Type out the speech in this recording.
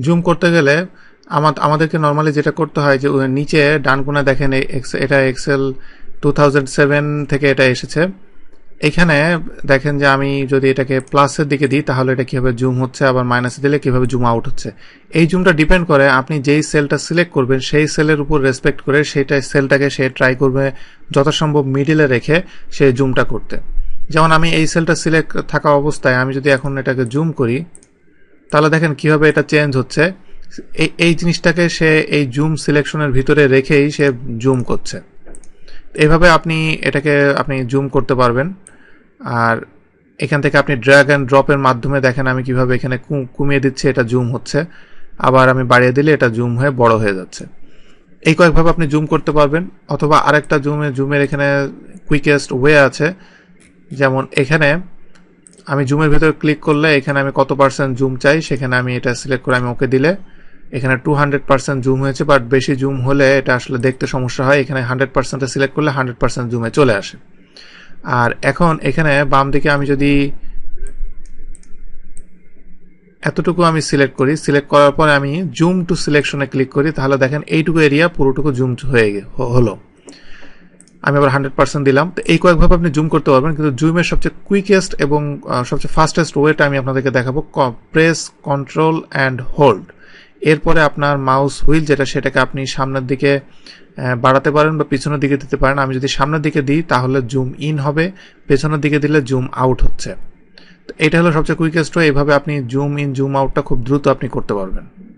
Zoom করতে গেলে আমা- আমাদেরকে নর্মালি যেটা করতে হয় যে নিচে ডান কোণে দেখেন এটা এক্সেল টু থেকে এটা এসেছে। এখানে দেখেন যে, আমি যদি এটাকে প্লাসের দিকে দিই, তাহলে এটা কীভাবে জুম হচ্ছে, আবার মাইনাসে দিলে কীভাবে জুম আউট হচ্ছে। এই জুমটা ডিপেন্ড করে আপনি যেই সেলটা সিলেক্ট করবেন, সেই সেলের উপর রেসপেক্ট করে সেইটা সেলটাকে সে ট্রাই করবে যথাসম্ভব মিডিলে রেখে সে জুমটা করতে। যেমন আমি এই সেলটা সিলেক্ট থাকা অবস্থায় আমি যদি এখন এটাকে জুম করি তাহলে দেখেন কীভাবে এটা চেঞ্জ হচ্ছে। এই এই জিনিসটাকে সে এই জুম সিলেকশনের ভিতরে রেখেই সে জুম করছে। এইভাবে আপনি এটাকে, আপনি জুম করতে পারবেন। আর এখান থেকে আপনি ড্র্যাগ অ্যান্ড ড্রপের মাধ্যমে দেখেন আমি কীভাবে এখানে কমিয়ে দিচ্ছি, এটা জুম হচ্ছে। আবার আমি বাড়িয়ে দিলে এটা জুম হয়ে বড় হয়ে যাচ্ছে। এই কয়েকভাবে আপনি জুম করতে পারবেন। অথবা আরেকটা জুমে জুমের এখানে কুইকেস্ট ওয়ে আছে। যেমন এখানে আমি জুমের ভিতরে ক্লিক করলে এখানে আমি কত পার্সেন্ট জুম চাই সেখানে আমি এটা সিলেক্ট করে আমি ওকে দিলে। এখানে টু হান্ড্রেড পার্সেন্ট জুম হয়েছে বাট বেশি জুম হলে এটা আসলে দেখতে সমস্যা হয়। এখানে হান্ড্রেড পার্সেন্টে সিলেক্ট করলে হান্ড্রেড পার্সেন্ট জুমে চলে আসে। আর এখন এখানে বাম দিকে আমি যদি এতটুকু আমি সিলেক্ট করি সিলেক্ট করার পরে আমি জুম টু সিলেকশনে ক্লিক করি, তাহলে দেখেন এইটুকু এরিয়া পুরোটুকু জুম হয়ে হলো। আমি আবার হান্ড্রেড পার্সেন্ট দিলাম। তো এই কয়েকভাবে আপনি জুম করতে পারবেন, কিন্তু জুমের সবচেয়ে কুইকেস্ট এবং সবচেয়ে ফাস্টেস্ট ওয়েটা আমি আপনাদেরকে দেখাবো। প্রেস কন্ট্রোল অ্যান্ড হোল্ড এরপরে আপনার মাউস হুইল যেটা, সেটাকে আপনি সামনের দিকে বাড়াতে পারেন বা পিছনের দিকে দিতে পারেন। আমি যদি সামনের দিকে দিই, তাহলে জুম ইন হবে। পেছনের দিকে দিলে জুম আউট হচ্ছে। তো এটা হলো সবচেয়ে কুইকেস্ট এইভাবে আপনি জুম ইন জুম আউটটা খুব দ্রুত আপনি করতে পারবেন।